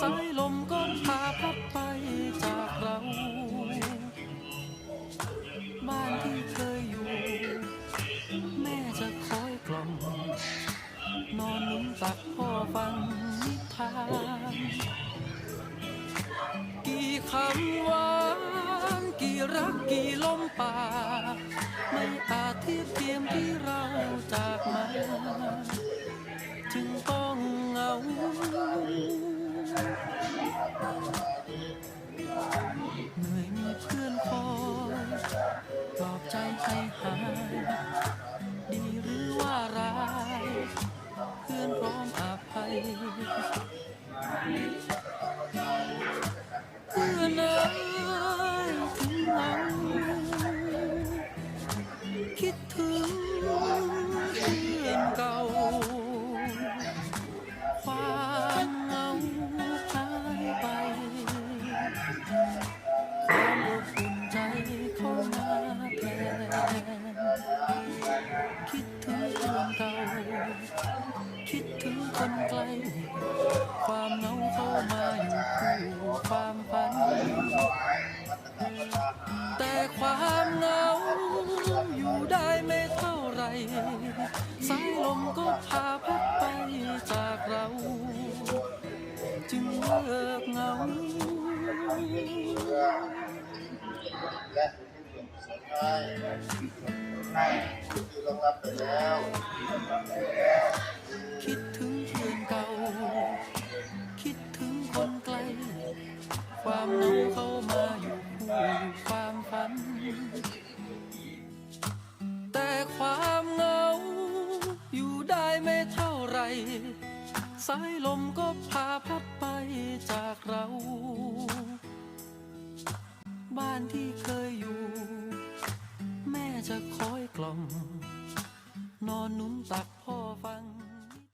สายลมก็พาพับไปจากเรา บ้านที่เคยอยู่ แม่จะคอยกล่อม นอนนุ่มตักพ่อฟังนิทาน กี่คำหวานกี่รักกี่ลมป่า ไม่อาจเทียบเทียมที่เราจากมาจึงต้องเหงา เห คิดถึงเพื่อนเก่าคิดถึงคนไกล ความเหงาเข้ามาอยู่คู่ความฝัน แต่ความเหงาอยู่ได้ไม่เท่าไร สายลมก็พาพัดไปจากเรา จึงเลิกเหงาและ สุดท้ายให้ที่รองรับไปแล้วคิดถึงเพื่อนเก่า คิดถึงคนไกล ความเหงาเข้ามาอยู่คู่ความฝัน แต่ความเหงา อยู่ได้ไม่เท่าไร สายลมก็พาพัดไปจากเรา บ้านที่เคยำนอนหนุนตักพ่อ